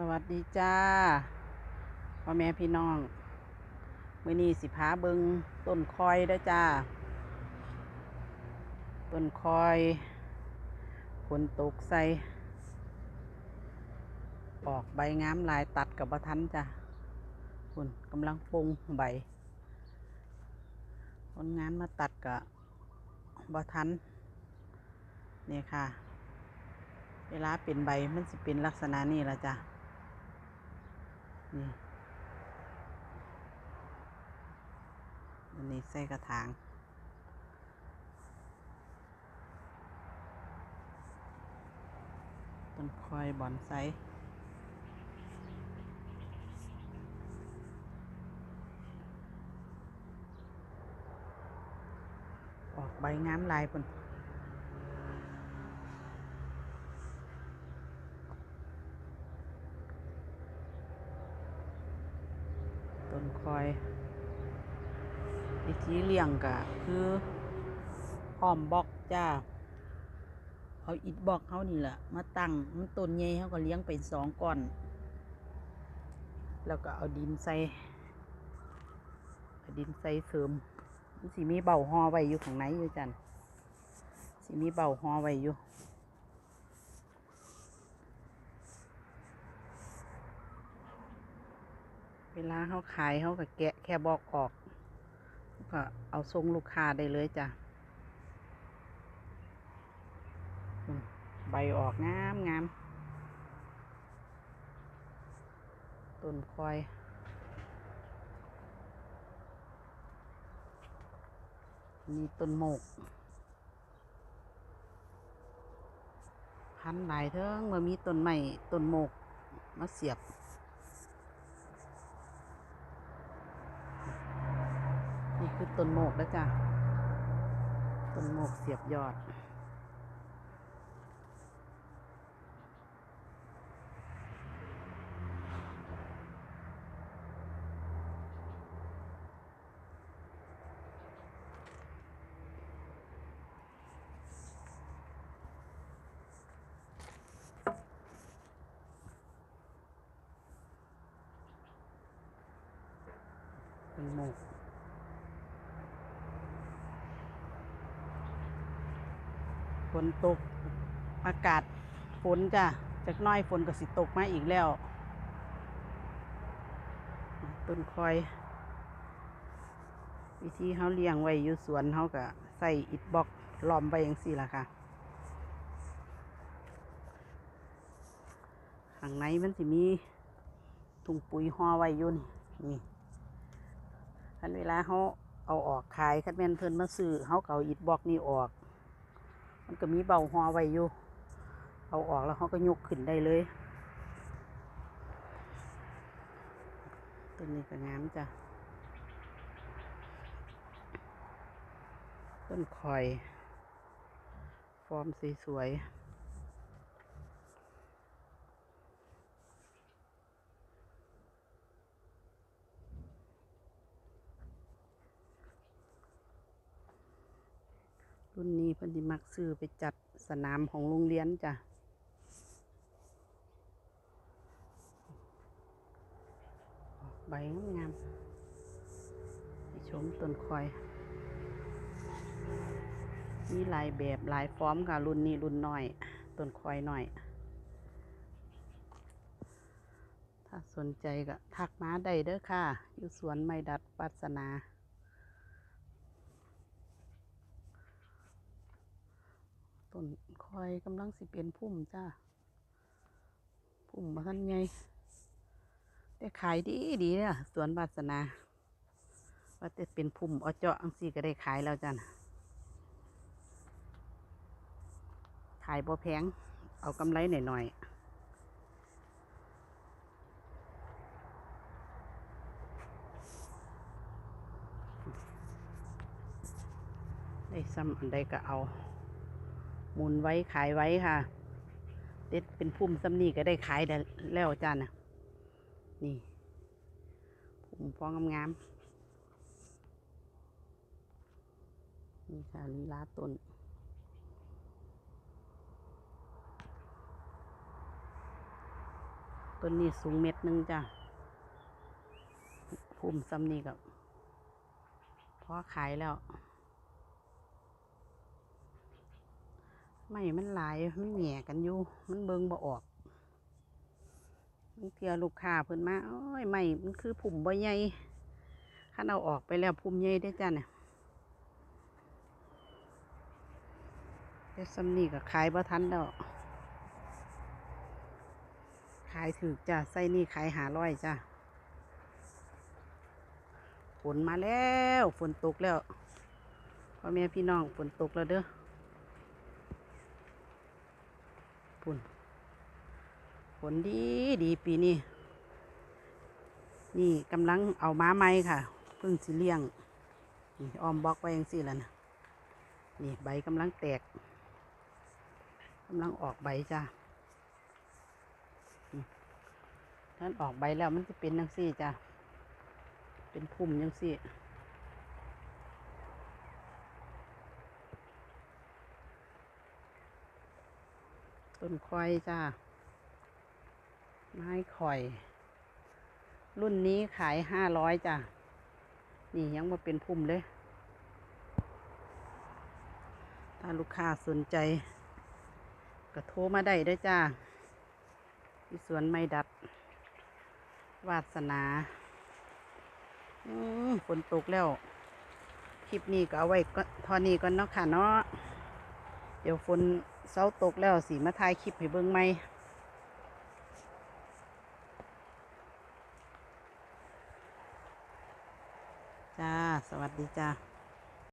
สวัสดีจ้าพ่อแม่พี่น้องมื้อนี้สิพาเบิงต้นคอยเด้จ้า ต้นคอยฝนตกใส่ออกใบงามลายตัดกับบะทันจ้ะคุณกำลังปรุงใบคนงานมาตัดกับบะทันนี่ค่ะ เวลาเป็นใบมันสิเป็นลักษณะนี้ละจ้ะ อันนี้ใส่กระถาง ต้นคอยบอนไซออกใบงามลายปุ่น นคอยวิธีเลี้ยงก็คืออ้อมบล็อกจ้าเอาอิฐบล็อกเขานี่แหละมาตั้งมันต้นใหญ่เขาก็เลี้ยงเป็นสองก้อน แล้วก็เอาดินใส่ดินใส่เสริมมันสิมีเบาหอไว้อยู่ข้างในอยู่จันสิมีเบาหอไว้อยู่ เวลาเขาขายเขาก็แกะแค่บอกออกก็เอาทรงลูกค้าได้เลยจ้ะ ใบออกงามงามต้นคอยมีต้นโมก พันหลายเทิงเมื่อมีต้นใหม่ต้นโมก มาเสียบ นี่ คือต้นโมกแล้วจ้ะต้นโมกเสียบยอด ต้นโมก ฝนตกอากาศฝนจ้ะจากน้อยฝนก็สิตกมาอีกแล้ว ต้นคอย วิธีเขาเลี้ยงไว้อยู่สวนเขาก็ใส่อิฐบล็อกล้อมไปอย่างสี่ละค่ะข้างในมันสิมีถุงปุ๋ยห่อไว้อยู่นี่นี่คันเวลาเขาเอาออกขายคันแม่นเพิ่นมาซื้อเขาเก็เอาอิฐบล็อกนี่ออก มันก็มีเบาหอไว้อยู่ เอาออกแล้วเขาก็ยกขึ้นได้เลยต้นนี้ก็งามจ้ะ ต้นคอย ฟอร์มสวยๆ รุ่นนี้เพิ่นสิมักซื้อไปจัดสนามของโรงเรียนจ้ะใบงามๆไปชมต้นคอย มีหลายแบบหลายฟอร์มค่ะ รุ่นนี้รุ่นน้อย ต้นคอยหน้อย ถ้าสนใจก็ทักมาได้เด้อค่ะ อยู่สวนไม้ดัดปัสนา ต้นคอยกำลังสิเป็นพุ่มจ้าพุ่มมาทันไงแต่ขายดีดีเนี่ยสวนปัสนาว่าแต่เป็นพุ่มอเจาะอังสีก็ได้ขายแล้วจ้ะนขายบ่แพง เอากำไรหน่อยๆได้ซ้ำอันใดก็เอา หมุนไว้ขายไว้ค่ะ เด็ดเป็นพุ่มซ้ำนี่ก็ได้ขายได้แล้วจ้านะนี่พุ่มฟองงามๆนี่ค่ะลีลาต้นต้นนี้สูงเม็ดหนึงจ้ะภูมิซ้ำนี่กับพอขายแล้ว ไม่มันหลายมันแหง่กันอยู่ มันเบิงบ่ออกมันเกลือลูกค้าเพิ่นมาโอ้ยไม่มันคือผุ่มบ่ใหญ่คันเอาออกไปแล้วผุ่มใหญ่ได้จ้ะเนี่ยแต่ซ้ำนี่ก็ขายบ่ทันแล้วขายถือจ้ะไส้นี่ขายหาร้อยจ้ะฝนมาแล้ว ฝนตกแล้วพ่อแม่พี่น้องฝนตกแล้วเด้อ ฝุ่นฝนดีดีปีนี้ นี่กำลังเอาม้าไม้ค่ะเพิ่งสิเลี้ยง นี่ออมบล็อกไว้ยังสิแล้วนะนี่ใบกำลังแตกกำลังออกใบจ้ะท่านออกใบแล้วมันจะเป็นจังซี่จ้ะเป็นพุ่มจังซี่ ต้นควายจ้า ไม้ข่อย รุ่นนี้ขายห้าร้อยจ้ะนี่ยังมาเป็นพุ่มเลย ถ้าลูกค้าสนใจ ก็โทรมาได้ด้วยจ้าที่สวนไม้ดัด วาสนาฝนตกแล้ว คลิปนี้ก็เอาไว้ก็ทอนี้ก่อนเนาะค่ะเนาะ เดี๋ยวฝน เสาตกแล้วสิมาถ่ายคลิปให้เบิ่งไหมจ้า สวัสดีจ้า